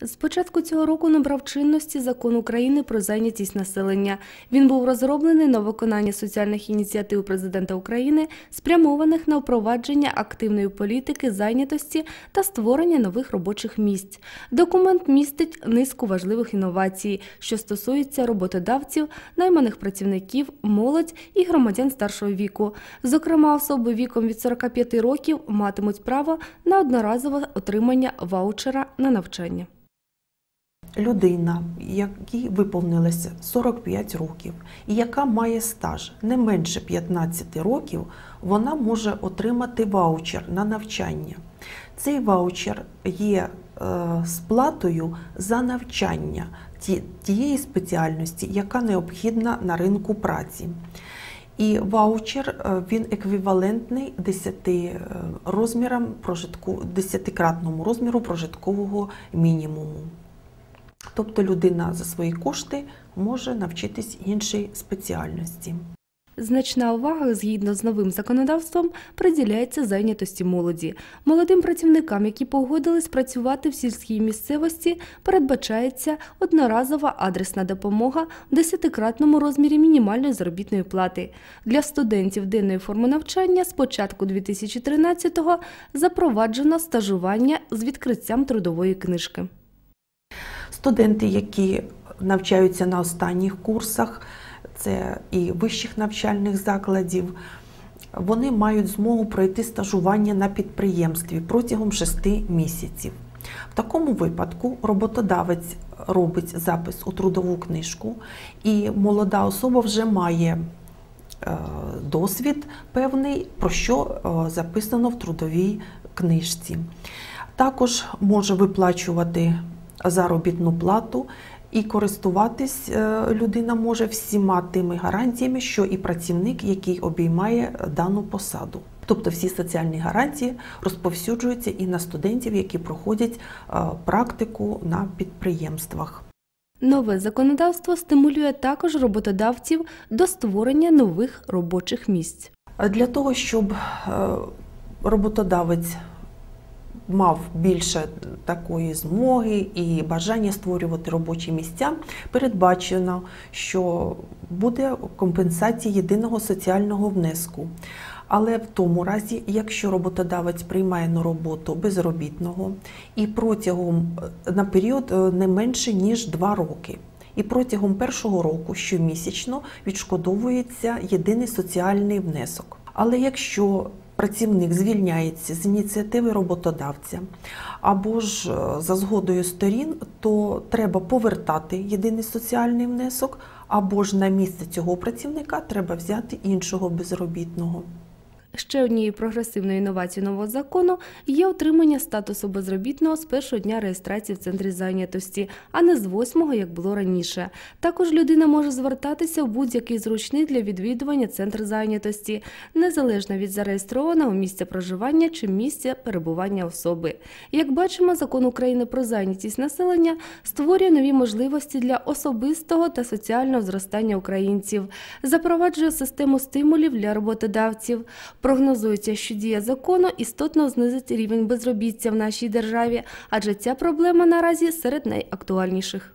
З початку цього року набрав чинності закон України про зайнятість населення. Він був розроблений на виконання соціальних ініціатив президента України, спрямованих на впровадження активної політики зайнятості та створення нових робочих місць. Документ містить низку важливих інновацій, що стосуються роботодавців, найманих працівників, молодь і громадян старшого віку. Зокрема, особи віком від 45 років матимуть право на одноразове отримання ваучера на навчання. Людина, якій виповнилося 45 років, і яка має стаж не менше 15 років, вона може отримати ваучер на навчання. Цей ваучер є е, сплатою за навчання тієї спеціальності, яка необхідна на ринку праці. І ваучер е, він еквівалентний 10 е, розмірам прожитку, 10-кратному розміру прожиткового мінімуму. Тобто людина за свої кошти може навчитись іншій спеціальності. Значна увага, згідно з новим законодавством, приділяється зайнятості молоді. Молодим працівникам, які погодились працювати в сільській місцевості, передбачається одноразова адресна допомога в десятикратному розмірі мінімальної заробітної плати. Для студентів денної форми навчання з початку 2013-го запроваджено стажування з відкриттям трудової книжки. Студенти, які навчаються на останніх курсах, це і вищих навчальних закладів, вони мають змогу пройти стажування на підприємстві протягом 6 місяців. В такому випадку роботодавець робить запис у трудову книжку, і молода особа вже має е, досвід певний, про що е, записано в трудовій книжці. Також може виплачувати заробітну плату і користуватись е, людина може всіма тими гарантіями, що і працівник, який обіймає дану посаду. Тобто всі соціальні гарантії розповсюджуються і на студентів, які проходять е, практику на підприємствах. Нове законодавство стимулює також роботодавців до створення нових робочих місць. Для того, щоб е, роботодавець мав більше такої змоги і бажання створювати робочі місця, передбачено, що буде компенсація єдиного соціального внеску. Але в тому разі, якщо роботодавець приймає на роботу безробітного і протягом е, на період е, не менше ніж 2 роки. І протягом першого року щомісячно відшкодовується єдиний соціальний внесок. Але якщо працівник звільняється з ініціативи роботодавця або ж е, за згодою сторін, то треба повертати єдиний соціальний внесок, або ж на місце цього працівника треба взяти іншого безробітного. Ще однією прогресивною інновацією нового закону є отримання статусу безробітного з першого дня реєстрації в центрі зайнятості, а не з восьмого, як було раніше. Також людина може звертатися в будь-який зручний для відвідування центр зайнятості, незалежно від зареєстрованого місця проживання чи місця перебування особи. Як бачимо, закон України про зайнятість населення створює нові можливості для особистого та соціального зростання українців, запроваджує систему стимулів для роботодавців. Прогнозується, що дія закону істотно знизить рівень безробіття в нашій державі, адже ця проблема наразі серед найактуальніших.